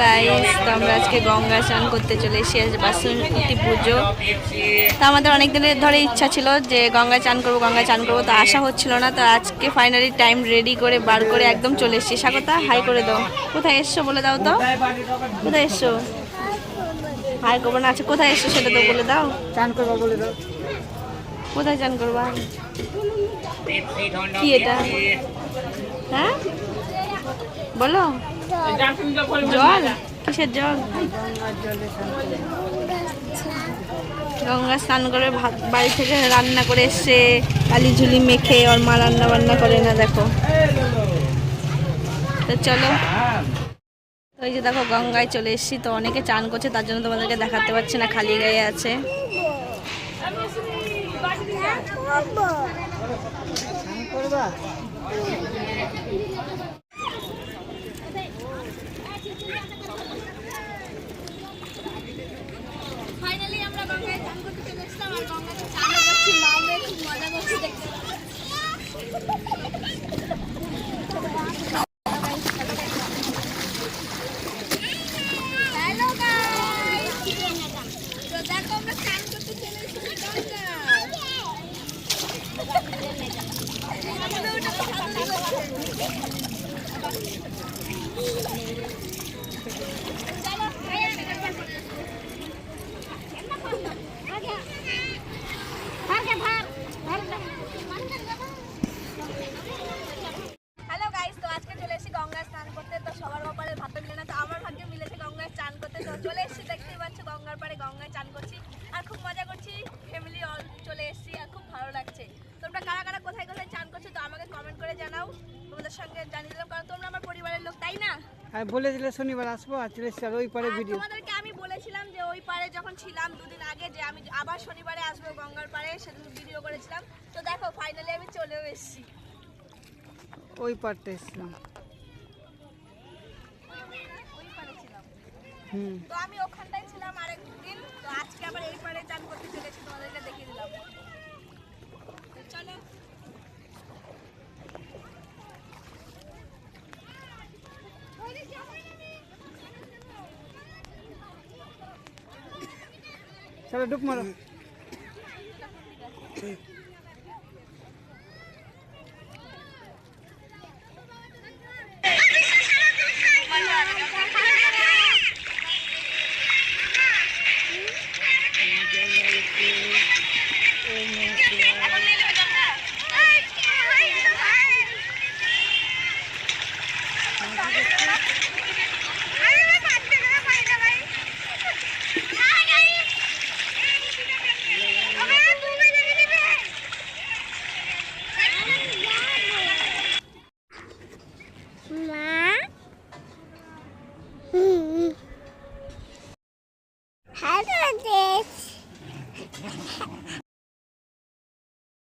Guys তো আমরা আজকে গঙ্গা স্নান করতে চলে এসেছি আজ বাসন্তী পুজো। তো আমাদের অনেক দিনের ধরে ইচ্ছা ছিল যে গঙ্গা চান করব গঙ্গা চান করব তো আশা হচ্ছিল না। তো আজকে ফাইনালি টাইম রেডি করে বার করে একদম চলে এসেছি। স্বাগতা হাই করে দাও। কোথায় এসছো বলে দাও তো? কোথায় এসছো? হাই করব না আচ্ছা কোথায় এসছো সেটা তো বলে দাও। চান করব বলে দাও। কোথায় চান করবা? কি এটা? হ্যাঁ? বলো। জল? কিসের জল? গঙ্গা স্নান করে ভাত বাড়ি থেকে রান্না করে এসছে কালি ঝুলি মেখে ওর মা রান্না বান্না করে না, দেখো। তো চলো। ওই যে দেখো, গঙ্গায় চলে এসেছি, তো অনেকে চান করছে, তার জন্য তোমাদেরকে দেখাতে পারছি না, খালি গায়ে আছে ফাইনালি আমরা গঙ্গায় চান করতে চলে এসেছিলাম আর গঙ্গাতে চান করছি মা আমরা খুব মজা করছি দেখতে হ্যালো গাইস তো দেখো আমরা চান করতে চলে এসেছি হ্যালো গাইস তো আজকে চলে এসেছি গঙ্গায় স্নান করতে তো সবার কপালে ভাত মিলে না তো আমার ভাগ্যে মিলেছে গঙ্গায় চান করতে তো চলে এসেছি দেখতেই পাচ্ছ গঙ্গার পাড়ে গঙ্গায় চান করছি আর খুব মজা করছি ফ্যামিলি অল চলে এসেছি আর খুব ভালো লাগছে তোমরা কারা কারা কোথায় কোথায় চান করছ তো আমাকে কমেন্ট করে জানাও তোমাদের সঙ্গে জানিয়ে দিলাম কারণ তোমরা আমার পরিবারের লোক তাই না আর বলে দিলে শনিবার আসব আর চলে এসছি ওই পরে ভিডিও। তোমাদেরকে আমি বলেছিলাম যে ওই পারে যখন ছিলাম দুদিন আগে যে আমি আবার শনিবারে আসব গঙ্গার পাড়ে সেদিন ভিডিও করেছিলাম। তো দেখো ফাইনালি আমি চলেও এসেছি। ওই পারটা এসছিলাম। ওই পারে ছিলাম। হুম। তো আমি ওখানটায় ছিলাম আরেক দিন তো আজকে আবার এই পারে চান করতে চলেছি তোমাদেরকে দেখিয়ে দিলাম তো চলো চলো ডুব মারো মা